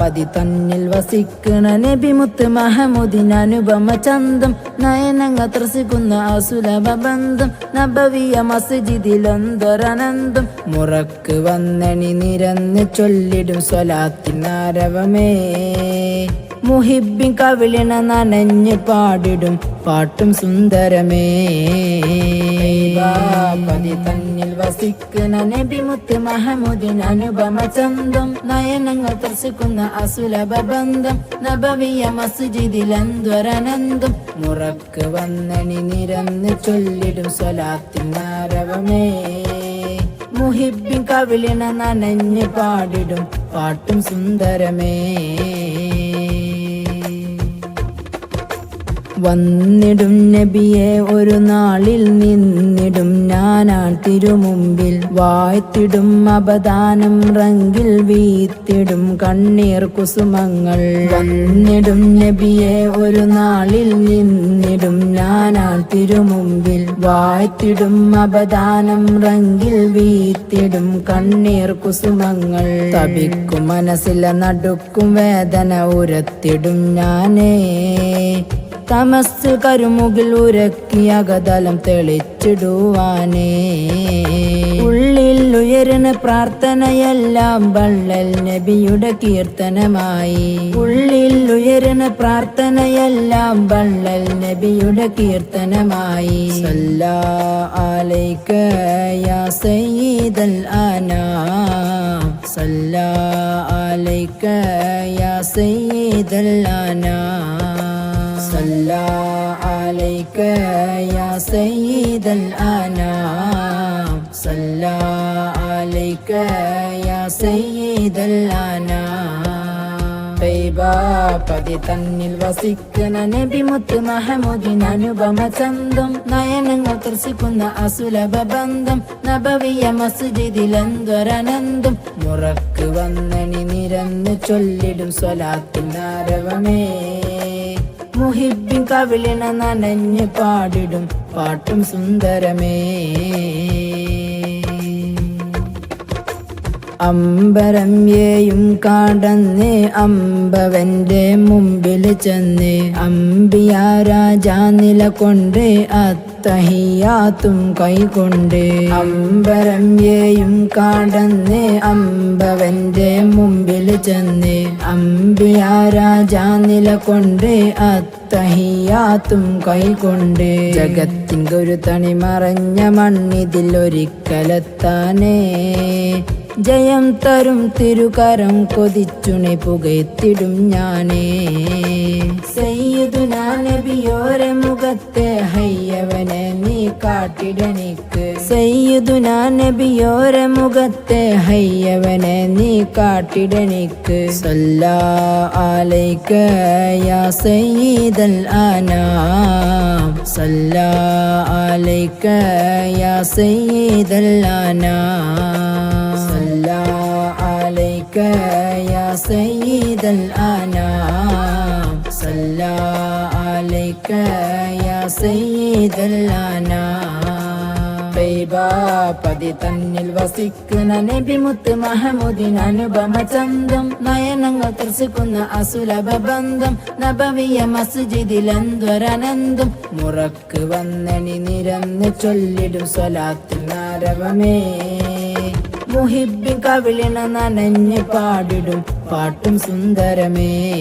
പതി തന്നിൽ വസിക്കണ നബിമുത്ത് മഹമുദിന് അനുപമ ചന്തം. നയനങ്ങ ത്രസിക്കുന്ന അസുലഭ ബന്ധം. നബവിയ മസ്ജിദിലൊന്തൊരനന്തം. മുറക്ക് വന്നണി നിരന്ന് ചൊല്ലിടും സ്വലാത്തിനാരവമേ മുഹിബിൻ കവിളിണ നനഞ്ഞ് പാടിടും പാട്ടും സുന്ദരമേ. പതി തന്നിൽ വസിക്കുന്ന നബിമുത്ത് മഹമുദിൻ അനുപമ ചന്തം നയനങ്ങൾ ത്രസിക്കുന്ന അസുലഭ ബന്ധം നബവിയ മസ്ജിദിലെന്തൊരനന്തം മുറക്ക് വന്നണി നിരന്ന് ചൊല്ലിടും സ്വലാത്തിനാരവമേ മുഹിബിൻ കവിളിന നനഞ്ഞ് പാടിടും പാട്ടും സുന്ദരമേ. വന്നിടും നബിയെ ഒരു നാളിൽ നിന്നിടും ഞാനാൻ തിരുമുമ്പിൽ. വായ്ത്തിടും അപദാനം റങ്കിൽ വീത്തിടും കണ്ണീർ കുസുമങ്ങൾ. വന്നിടും നബിയെ ഒരു നാളിൽ നിന്നിടും ഞാനാൻ തിരുമുമ്പിൽ. വായ്ത്തിടും അപദാനം റങ്കിൽ വീത്തിടും കണ്ണീർ കുസുമങ്ങൾ. തപിക്കും മനസ്സിലെ നടുക്കും വേദന ഉരത്തിടും ഞാനേ. തമസ് കരുമുകിൽ ഉരക്കി അകതലം തെളിച്ചിടുവാനേ. ഉള്ളിൽ ഉയരുന്ന പ്രാർത്ഥനയെല്ലാം വള്ളൽ നബിയുടെ കീർത്തനമായി. ഉള്ളിൽ ഉയരുന്ന പ്രാർത്ഥനയെല്ലാം വള്ളൽ നബിയുടെ കീർത്തനമായി. സല്ലാ സല്ലാ അലൈക യാ സയ്യിദൽ അനാം. صلى عليك يا سيد الأنام صلى عليك يا سيد الأنام പതി തന്നിൽ വസിക്കുന്ന നബിമുത്ത് മഹമുദിന് അനുപമ ചന്തം നയനങ്ങൾ ത്രസിക്കുന്ന അസുലഭ ബന്ധം നബവിയ മസ്ജിദിലെന്തൊരനന്തം മുറക്ക് വന്നണി നിരന്ന് ചൊല്ലിടും സ്വലാത്തിനാരവമേ മുഹിബിൻ കവിളിണ നനഞ്ഞ് പാടിടും. പാട്ടും സുന്ദരമേ. അമ്പരം ഏയും കാടന്ന് അമ്പവന്റെ മുമ്പിൽ ചെന്ന്. അമ്പിയ രാജാ നില നിലകൊണ്ട് അത്തഹിയാത്തും കൈകൊണ്ട് അമ്പരം ഏയും കാടന്ന് അമ്പവന്റെ മുമ്പിൽ ചെന്ന്. അമ്പിയ രാജാ നില നിലകൊണ്ട് അത്തഹിയാത്തും കൈകൊണ്ട് ജഗത്തിന്റെ ഒരു തണി മറഞ്ഞ മണ്ണിതിൽ ഒരിക്കലെത്താനേ. ജയം തരും തിരുകരം കൊതിച്ചുണി പുകയത്തിടും ഞാനേ. സയ്യിദുനാ നബിയോരെ മുഖത്തെ ഹയ്യവനെ നീ കാട്ടിടനിക്ക് സയ്യിദുനാ നബിയോരെ മുഖത്തെ ഹയ്യവനെ നീ കാട്ടിടനിക്ക് സല്ലാ അലൈക യാ സയ്യിദൽ അനാം. സല്ലാ അലൈക യാ സയ്യിദൽ അനാം. صلى عليك يا سيد الأنام صلى عليك يا سيد الأنام പതി തന്നിൽ വസിക്കുന്ന നബിമുത്ത് മഹമുദിന് അനുപമ ചന്തം നയനങ്ങൾ ത്രസിക്കുന്ന അസുലഭ ബന്ധം നബവിയ മസ്ജിദിലെന്തൊരനന്തം മുറക്ക് വന്നണി നിരന്ന് ചൊല്ലിടും സ്വലാത്തിനാരവമേ മുഹിബിൻ കവിളിണ നനഞ്ഞ് പാടിടും. പാട്ടും സുന്ദരമേ.